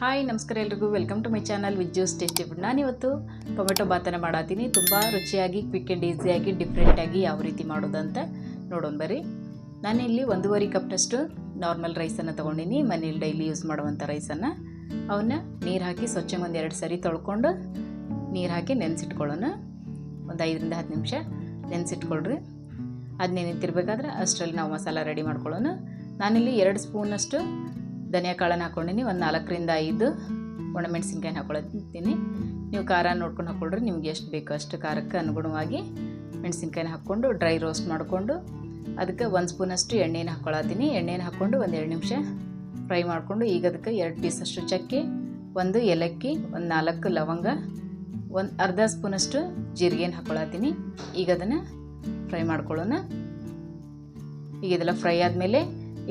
Hi, ನಮಸ್ಕಾರ ಎಲ್ರಿಗೂ. Welcome to my channel with juice tasty food ನಾನಿವತ್ತು ಟೊಮೆಟೊ ಬಾತನ ಮಾಡತ್ತೀನಿ ತುಂಬ ರುಚಿಯಾಗಿ ಕ್ವಿಕ್ ಆ್ಯಂಡ್ ಈಸಿಯಾಗಿ ಡಿಫ್ರೆಂಟಾಗಿ ಯಾವ ರೀತಿ ಮಾಡೋದಂತ ನೋಡೋಣ ಬರ್ರಿ. ನಾನಿಲ್ಲಿ ಒಂದೂವರೆ ಕಪ್ನಷ್ಟು ನಾರ್ಮಲ್ ರೈಸನ್ನು ತೊಗೊಂಡಿನಿ. ಮನೇಲಿ ಡೈಲಿ ಯೂಸ್ ಮಾಡುವಂಥ ರೈಸನ್ನು ಅವನ್ನ ನೀರು ಹಾಕಿ ಸ್ವಚ್ಛ ಒಂದು ಎರಡು ಸರಿ ತೊಳ್ಕೊಂಡು ನೀರು ಹಾಕಿ ನೆನೆಸಿಟ್ಕೊಳ್ಳೋಣ. ಒಂದು ಐದರಿಂದ ಹತ್ತು ನಿಮಿಷ ನೆನೆಸಿಟ್ಕೊಳ್ರಿ. ಅದು ನೆನೆತಿರ್ಬೇಕಾದ್ರೆ ಅಷ್ಟರಲ್ಲಿ ನಾವು ಮಸಾಲ ರೆಡಿ ಮಾಡ್ಕೊಳ್ಳೋಣ. ನಾನಿಲ್ಲಿ ಎರಡು ಸ್ಪೂನಷ್ಟು ಧನಿಯಾ ಕಾಳನ್ನು ಹಾಕ್ಕೊಂಡಿನಿ ಒಂದು ನಾಲ್ಕರಿಂದ ಐದು ಒಣಮೆಣಸಿನ್ಕಾಯಿ ಹಾಕೊಳತ್ತೀನಿ ನೀವು ಖಾರ ನೋಡ್ಕೊಂಡು ಹಾಕ್ಕೊಳ್ರಿ ನಿಮ್ಗೆ ಎಷ್ಟು ಬೇಕು ಅಷ್ಟು ಖಾರಕ್ಕೆ ಅನುಗುಣವಾಗಿ ಮೆಣಸಿನ್ಕಾಯಿನ ಹಾಕ್ಕೊಂಡು ಡ್ರೈ ರೋಸ್ಟ್ ಮಾಡಿಕೊಂಡು ಅದಕ್ಕೆ ಒಂದು ಸ್ಪೂನಷ್ಟು ಎಣ್ಣೆನ ಹಾಕ್ಕೊಳತ್ತೀನಿ ಎಣ್ಣೆನ ಹಾಕ್ಕೊಂಡು ಒಂದು ಎರಡು ನಿಮಿಷ ಫ್ರೈ ಮಾಡಿಕೊಂಡು ಈಗ ಅದಕ್ಕೆ ಎರಡು ಪೀಸಷ್ಟು ಚಕ್ಕೆ, ಒಂದು ಏಲಕ್ಕಿ, ಒಂದು ನಾಲ್ಕು ಲವಂಗ, ಒಂದು ಅರ್ಧ ಸ್ಪೂನಷ್ಟು ಜೀರಿಗೆನ ಹಾಕ್ಕೊಳತ್ತೀನಿ ಈಗ ಅದನ್ನು ಫ್ರೈ ಮಾಡ್ಕೊಳ್ಳೋಣ. ಈಗ ಇದೆಲ್ಲ ಫ್ರೈ ಆದಮೇಲೆ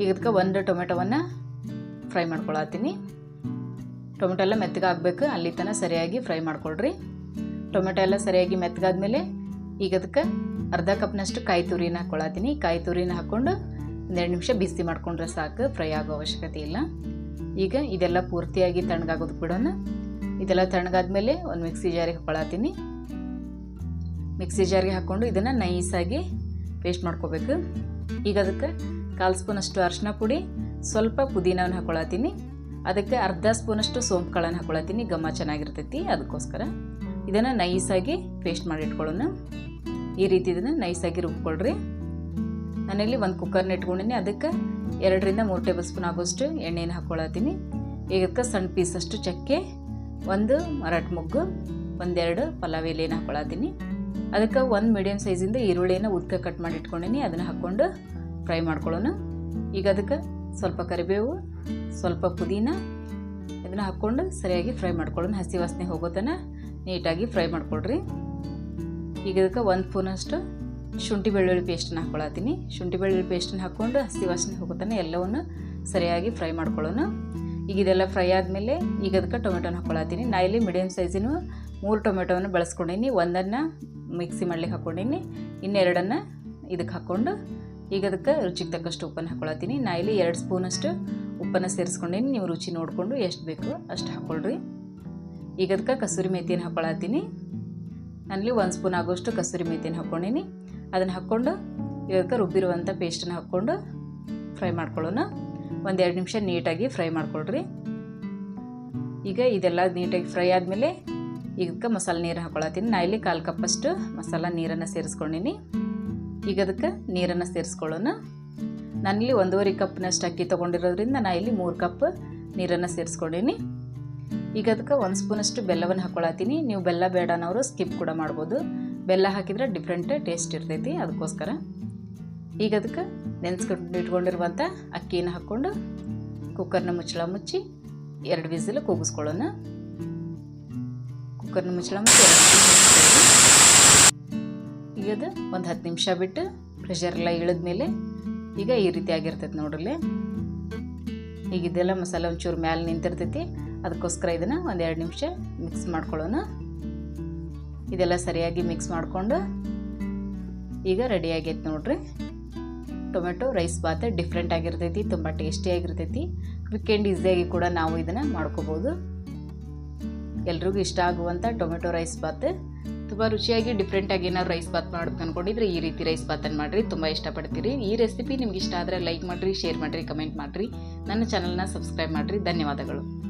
ಈಗ ಅದಕ್ಕೆ ಒಂದು ಟೊಮೆಟೊವನ್ನು ಫ್ರೈ ಮಾಡ್ಕೊಳತ್ತೀನಿ. ಟೊಮೆಟೊ ಎಲ್ಲ ಮೆತ್ತಗಾಗಬೇಕು. ಅಲ್ಲಿ ತನಕ ಸರಿಯಾಗಿ ಫ್ರೈ ಮಾಡ್ಕೊಳ್ರಿ. ಟೊಮೆಟೊ ಎಲ್ಲ ಸರಿಯಾಗಿ ಮೆತ್ತಗಾದ್ಮೇಲೆ ಈಗ ಅದಕ್ಕೆ ಅರ್ಧ ಕಪ್ನಷ್ಟು ಕಾಯಿ ತುರಿನ ಹಾಕ್ಕೊಳತ್ತೀನಿ ಕಾಯಿ ತುರಿನ ಹಾಕ್ಕೊಂಡು ಒಂದೆರಡು ನಿಮಿಷ ಬಿಸಿ ಮಾಡ್ಕೊಂಡ್ರೆ ಸಾಕು. ಫ್ರೈ ಆಗೋ ಅವಶ್ಯಕತೆ ಇಲ್ಲ. ಈಗ ಇದೆಲ್ಲ ಪೂರ್ತಿಯಾಗಿ ತಣ್ಣಗಾಗೋದು ಬಿಡೋಣ. ಇದೆಲ್ಲ ತಣ್ಣಗಾದ್ಮೇಲೆ ಒಂದು ಮಿಕ್ಸಿ ಜಾರಿಗೆ ಹಾಕ್ಕೊಳತ್ತೀನಿ ಮಿಕ್ಸಿ ಜಾರಿಗೆ ಹಾಕ್ಕೊಂಡು ಇದನ್ನು ನೈಸಾಗಿ ಪೇಸ್ಟ್ ಮಾಡ್ಕೋಬೇಕು. ಈಗ ಅದಕ್ಕೆ ಕಾಲು ಸ್ಪೂನಷ್ಟು ಅರಿಶಿನ ಪುಡಿ ಸ್ವಲ್ಪ ಪುದೀನವನ್ನು ಹಾಕ್ಕೊಳತ್ತೀನಿ ಅದಕ್ಕೆ ಅರ್ಧ ಸ್ಪೂನಷ್ಟು ಸೋಂಪು ಕಾಳನ್ನು ಹಾಕ್ಕೊಳತ್ತೀನಿ ಘಮ ಚೆನ್ನಾಗಿರ್ತೈತಿ, ಅದಕ್ಕೋಸ್ಕರ. ಇದನ್ನು ನೈಸಾಗಿ ಪೇಸ್ಟ್ ಮಾಡಿ ಇಟ್ಕೊಳ್ಳೋಣ. ಈ ರೀತಿ ಇದನ್ನು ನೈಸಾಗಿ ರುಬ್ಕೊಳ್ರಿ. ನಾನಿಲ್ಲಿ ಒಂದು ಕುಕ್ಕರ್ನ ಇಟ್ಕೊಂಡಿನಿ. ಅದಕ್ಕೆ ಎರಡರಿಂದ ಮೂರು ಟೇಬಲ್ ಸ್ಪೂನ್ ಆಗೋಷ್ಟು ಎಣ್ಣೆನ ಹಾಕ್ಕೊಳತ್ತೀನಿ ಈಗ ಅದಕ್ಕೆ ಸಣ್ಣ ಪೀಸಷ್ಟು ಚಕ್ಕೆ, ಒಂದು ಮರಾಠ ಮೊಗ್ಗು, ಒಂದೆರಡು ಪಲಾವ್ ಎಲೆನ ಹಾಕ್ಕೊಳತ್ತೀನಿ ಅದಕ್ಕೆ ಒಂದು ಮೀಡಿಯಮ್ ಸೈಜಿಂದ ಈರುಳ್ಳಿನ ಉದ್ಕ ಕಟ್ ಮಾಡಿ ಇಟ್ಕೊಂಡಿನಿ. ಅದನ್ನು ಹಾಕ್ಕೊಂಡು ಫ್ರೈ ಮಾಡ್ಕೊಳ್ಳೋಣ. ಈಗ ಅದಕ್ಕೆ ಸ್ವಲ್ಪ ಕರಿಬೇವು, ಸ್ವಲ್ಪ ಪುದೀನ, ಇದನ್ನು ಹಾಕ್ಕೊಂಡು ಸರಿಯಾಗಿ ಫ್ರೈ ಮಾಡ್ಕೊಳ್ಳೋಣ. ಹಸಿ ವಾಸನೆ ಹೋಗೋತನ ನೀಟಾಗಿ ಫ್ರೈ ಮಾಡ್ಕೊಳ್ರಿ. ಈಗ ಇದಕ್ಕೆ ಒಂದು ಸ್ಪೂನಷ್ಟು ಶುಂಠಿ ಬೆಳ್ಳುಳ್ಳಿ ಪೇಸ್ಟನ್ನು ಹಾಕ್ಕೊಳತ್ತೀನಿ. ಶುಂಠಿ ಬೆಳ್ಳುಳ್ಳಿ ಪೇಸ್ಟನ್ನು ಹಾಕ್ಕೊಂಡು ಹಸಿ ವಾಸನೆ ಹೋಗೋತನ ಎಲ್ಲವನ್ನು ಸರಿಯಾಗಿ ಫ್ರೈ ಮಾಡ್ಕೊಳ್ಳೋಣ. ಈಗ ಇದೆಲ್ಲ ಫ್ರೈ ಆದಮೇಲೆ ಈಗ ಅದಕ್ಕೆ ಟೊಮೆಟೊನ ಹಾಕ್ಕೊಳತ್ತೀನಿ. ನಾ ಇಲ್ಲಿ ಮೀಡಿಯಮ್ ಸೈಜಿನ ಮೂರು ಟೊಮೆಟೊವನ್ನು ಬಳಸ್ಕೊಂಡೀನಿ ಒಂದನ್ನು ಮಿಕ್ಸಿ ಮಾಡ್ಲಿಕ್ಕೆ ಹಾಕ್ಕೊಂಡೀನಿ ಇನ್ನೆರಡನ್ನು ಇದಕ್ಕೆ ಹಾಕ್ಕೊಂಡು ಈಗ ಅದಕ್ಕೆ ರುಚಿಗೆ ತಕ್ಕಷ್ಟು ಉಪ್ಪನ್ನು ಹಾಕೊಳತ್ತೀನಿ. ನಾ ಇಲ್ಲಿ ಎರಡು ಸ್ಪೂನಷ್ಟು ಉಪ್ಪನ್ನು ಸೇರಿಸ್ಕೊಂಡೀನಿ. ನೀವು ರುಚಿ ನೋಡಿಕೊಂಡು ಎಷ್ಟು ಬೇಕು ಅಷ್ಟು ಹಾಕ್ಕೊಳ್ರಿ ಈಗ ಅದಕ್ಕೆ ಕಸೂರಿ ಮೇಥಿಯನ್ನು ಹಾಕ್ಕೊಳತ್ತೀನಿ ನಾನಿಲ್ಲಿ ಒಂದು ಸ್ಪೂನ್ ಆಗೋಷ್ಟು ಕಸೂರಿ ಮೇಥಿಯನ್ನು ಹಾಕ್ಕೊಂಡೀನಿ ಅದನ್ನು ಹಾಕ್ಕೊಂಡು ಈಗ ಅದಕ್ಕೆ ರುಬ್ಬಿರುವಂಥ ಪೇಸ್ಟನ್ನು ಹಾಕ್ಕೊಂಡು ಫ್ರೈ ಮಾಡ್ಕೊಳ್ಳೋಣ. ಒಂದು ಎರಡು ನಿಮಿಷ ನೀಟಾಗಿ ಫ್ರೈ ಮಾಡ್ಕೊಳ್ರಿ. ಈಗ ಇದೆಲ್ಲ ನೀಟಾಗಿ ಫ್ರೈ ಆದಮೇಲೆ ಈಗಕ್ಕೆ ಮಸಾಲೆ ನೀರು ಹಾಕ್ಕೊಳತ್ತೀನಿ ನಾ ಇಲ್ಲಿ ಕಾಲು ಕಪ್ಪಷ್ಟು ಮಸಾಲ ನೀರನ್ನು ಸೇರಿಸ್ಕೊಂಡಿನಿ. ಈಗ ಅದಕ್ಕೆ ನೀರನ್ನು ಸೇರಿಸ್ಕೊಳ್ಳೋಣ. ನಾನಿಲ್ಲಿ ಒಂದೂವರೆ ಕಪ್ನಷ್ಟು ಅಕ್ಕಿ ತೊಗೊಂಡಿರೋದ್ರಿಂದ ನಾ ಇಲ್ಲಿ ಮೂರು ಕಪ್ ನೀರನ್ನು ಸೇರಿಸ್ಕೊಂಡೀನಿ. ಈಗ ಅದಕ್ಕೆ ಒಂದು ಸ್ಪೂನಷ್ಟು ಬೆಲ್ಲವನ್ನು ಹಾಕ್ಕೊಳತ್ತೀನಿ ನೀವು ಬೆಲ್ಲ ಬೇಡ ಅನ್ನೋರು ಸ್ಕಿಪ್ ಕೂಡ ಮಾಡ್ಬೋದು. ಬೆಲ್ಲ ಹಾಕಿದ್ರೆ ಡಿಫ್ರೆಂಟ್ ಟೇಸ್ಟ್ ಇರ್ತೈತಿ ಅದಕ್ಕೋಸ್ಕರ. ಈಗ ಅದಕ್ಕೆ ನೆನೆಸ್ಕೊಂಡು ಇಟ್ಕೊಂಡಿರುವಂಥ ಅಕ್ಕಿನ ಹಾಕ್ಕೊಂಡು ಕುಕ್ಕರ್ನ ಮುಚ್ಚಳ ಮುಚ್ಚಿ ಎರಡು ವಿಸಿಲ್ ಕೂಗಿಸ್ಕೊಳ್ಳೋಣ. ಕುಕ್ಕರ್ನ ಮುಚ್ಚಳ ಮುಚ್ಚಿ ಈಗ ಅದು ಒಂದು ಹತ್ತು ನಿಮಿಷ ಬಿಟ್ಟು ಪ್ರೆಷರ್ ಎಲ್ಲ ಇಳಿದ್ಮೇಲೆ ಈಗ ಈ ರೀತಿ ಆಗಿರ್ತೈತೆ ನೋಡ್ರಲ್ಲಿ. ಈಗ ಇದೆಲ್ಲ ಮಸಾಲೆ ಒಂಚೂರು ಮ್ಯಾಲೆ ನಿಂತಿರ್ತೈತಿ. ಅದಕ್ಕೋಸ್ಕರ ಇದನ್ನು ಒಂದು ಎರಡು ನಿಮಿಷ ಮಿಕ್ಸ್ ಮಾಡ್ಕೊಳ್ಳೋಣ. ಇದೆಲ್ಲ ಸರಿಯಾಗಿ ಮಿಕ್ಸ್ ಮಾಡಿಕೊಂಡು ಈಗ ರೆಡಿ ಆಗೈತೆ ನೋಡ್ರಿ. ಟೊಮೆಟೊ, ರೈಸ್ ಬಾತ್ ಡಿಫ್ರೆಂಟ್ ಆಗಿರ್ತೈತಿ, ತುಂಬ ಟೇಸ್ಟಿಯಾಗಿರ್ತೈತಿ ಕ್ವಿಕ್ ಆ್ಯಂಡ್ ಈಸಿಯಾಗಿ ಕೂಡ ನಾವು ಇದನ್ನು ಮಾಡ್ಕೋಬೋದು. ಎಲ್ರಿಗೂ ಇಷ್ಟ ಆಗುವಂಥ ಟೊಮೆಟೊ, ರೈಸ್ ಬಾತ್ ತುಂಬ ರುಚಿಯಾಗಿ ಡಿಫ್ರೆಂಟಾಗಿ ಏನಾದ್ರು ರೈಸ್ ಬಾತ್ ಮಾಡೋದು ಅಂದ್ಕೊಂಡಿದ್ರೆ ಈ ರೀತಿ ರೈಸ್ ಬಾತನ್ನು ಮಾಡಿರಿ, ತುಂಬ ಇಷ್ಟಪಡ್ತೀರಿ. ಈ ರೆಸಿಪಿ ನಿಮ್ಗೆ ಇಷ್ಟ ಆದರೆ ಲೈಕ್ ಮಾಡಿರಿ ಶೇರ್ ಮಾಡಿರಿ ಕಮೆಂಟ್ ಮಾಡಿರಿ. ನನ್ನ ಚಾನಲ್ನ ಸಬ್ಸ್ಕ್ರೈಬ್ ಮಾಡಿರಿ. ಧನ್ಯವಾದಗಳು.